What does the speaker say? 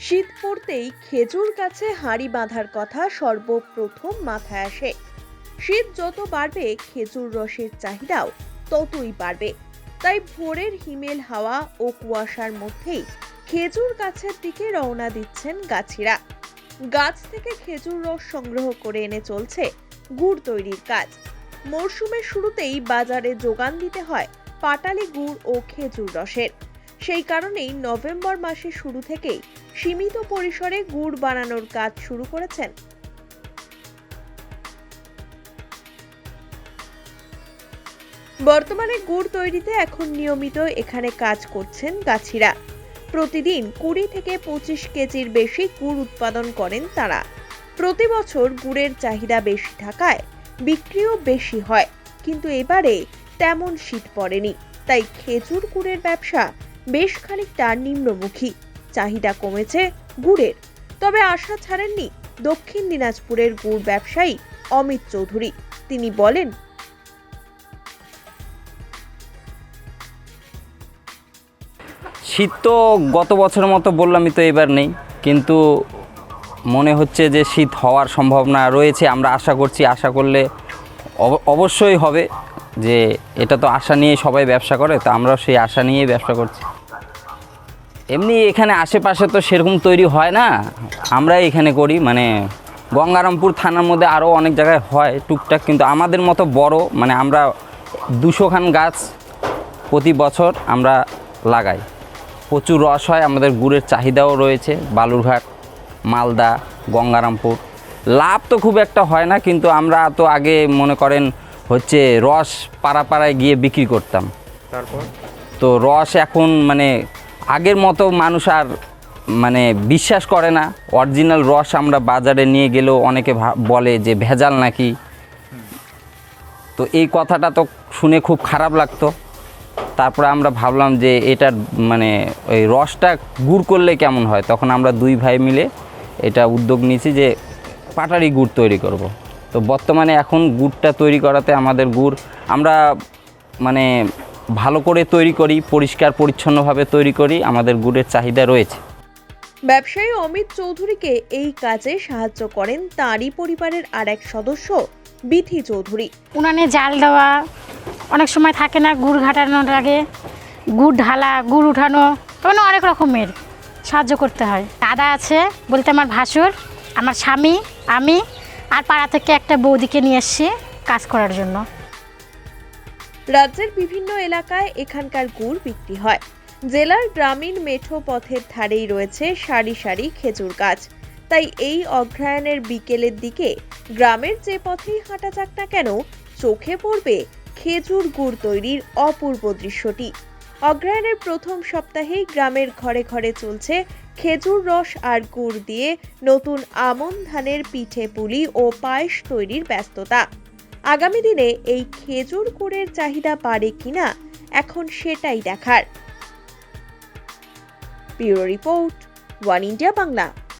শীত পড়তেই খেজুর গাছে হাঁড়ি বাঁধার কথা সর্বপ্রথম মাথায় আসে। শীত যত বাড়বে, খেজুর রসের চাহিদাও ততই বাড়বে। তাই ভোরের হিমেল হাওয়া ও কুয়াশার মধ্যেই খেজুর গাছের দিকে রওনা দিচ্ছেন গাছিরা। গাছ থেকে খেজুর রস সংগ্রহ করে এনে চলছে গুড় তৈরির কাজ। মরশুমের শুরুতেই বাজারে যোগান দিতে হয় পাটালি গুড় ও খেজুর রসের। সেই কারণেই নভেম্বর মাসের শুরু থেকেই সীমিত পরিসরে গুড় বানানোর কাজ শুরু করেছেন। বর্তমানে গুড় তৈরিতে এখন নিয়মিত এখানে কাজ করছেন গাছিরা। প্রতিদিন কুড়ি থেকে পঁচিশ কেজির বেশি গুড় উৎপাদন করেন তারা। প্রতি বছর গুড়ের চাহিদা বেশি থাকায় বিক্রিও বেশি হয়, কিন্তু এবারে তেমন শীত পড়েনি, তাই খেজুর গুড়ের ব্যবসা বেশ খানিকটা নিম্নমুখী। চাহিদা কমেছে গুড়ের। তবে আশা ছাড়েননি দক্ষিণ দিনাজপুরের গুড় ব্যবসায়ী অমিত চৌধুরী। তিনি বলেন, শীত তো গত বছরের মতো বললামই তো এবার নেই, কিন্তু মনে হচ্ছে যে শীত হওয়ার সম্ভাবনা রয়েছে। আমরা আশা করছি, আশা করলে অব- অবশ্যই হবে যে এটা তো আশা নিয়ে সবাই ব্যবসা করে, তো আমরাও সেই আশা নিয়েই ব্যবসা করছি। এমনি এখানে আশেপাশে তো সেরকম তৈরি হয় না। আমরা এখানে করি মানে গঙ্গারামপুর থানার মধ্যে আরও অনেক জায়গায় হয় টুকটাক কিন্তু আমাদের মতো বড় মানে আমরা দুশোখান গাছ প্রতি বছর আমরা লাগাই। প্রচুর রস হয় আমাদের গুড়ের চাহিদাও রয়েছে বালুরঘাট মালদা গঙ্গারামপুর। লাভ তো খুব একটা হয় না কিন্তু আমরা তো আগে মনে করেন হচ্ছে রস পাড়া পাড়ায় গিয়ে বিক্রি করতাম। তারপর? তো রস এখন মানে আগের মতো মানুষ আর মানে বিশ্বাস করে না। অরিজিনাল রস আমরা বাজারে নিয়ে গেলেও অনেকে বলে যে ভেজাল নাকি। তো এই কথাটা তো শুনে খুব খারাপ লাগতো। তারপরে আমরা ভাবলাম যে এটার মানে ওই রসটা গুড় করলে কেমন হয়? তখন আমরা দুই ভাই মিলে এটা উদ্যোগ নিয়েছি যে পাটারি গুড় তৈরি করব। তো বর্তমানে এখন গুড়টা তৈরি করাতে আমাদের গুড়, আমরা মানে ভালো করে তৈরি করি পরিষ্কার পরিচ্ছন্নভাবে তৈরি করি আমাদের গুড়ের চাহিদা রয়েছে। ব্যবসায়ী অমিত চৌধুরীকে এই কাজে সাহায্য করেন তাঁরই পরিবারের আর এক সদস্য বিথি চৌধুরী। উনানে জাল দেওয়া অনেক সময় থাকে না গুড় ঘাটানোর আগে গুড় ঢালা গুড় উঠানো তখন অনেক রকমের সাহায্য করতে হয়। দাদা আছে বলতে আমার ভাসুর আমার স্বামী আমি আর পাড়া থেকে একটা বৌদিকে নিয়ে এসছি কাজ করার জন্য। রাজ্যের বিভিন্ন এলাকায় এখানকার গুড় বিক্রি হয়। জেলার গ্রামীণ মেঠো পথের ধারেই রয়েছে সারি সারি খেজুর গাছ। তাই এই অগ্রহায়ণের বিকেলের দিকে গ্রামের যে পথেই হাঁটা যাক না কেন, চোখে পড়বে খেজুর গুড় তৈরির অপূর্ব দৃশ্যটি। অগ্রহায়ণের প্রথম সপ্তাহেই গ্রামের ঘরে ঘরে চলছে খেজুর রস আর গুড় দিয়ে নতুন আমন ধানের পিঠে পুলি ও পায়েস তৈরির ব্যস্ততা। আগামী দিনে এই খেজুর গুড়ের চাহিদা বাড়ে কিনা, এখন সেটাই দেখার। Bureau report, one India Bangla.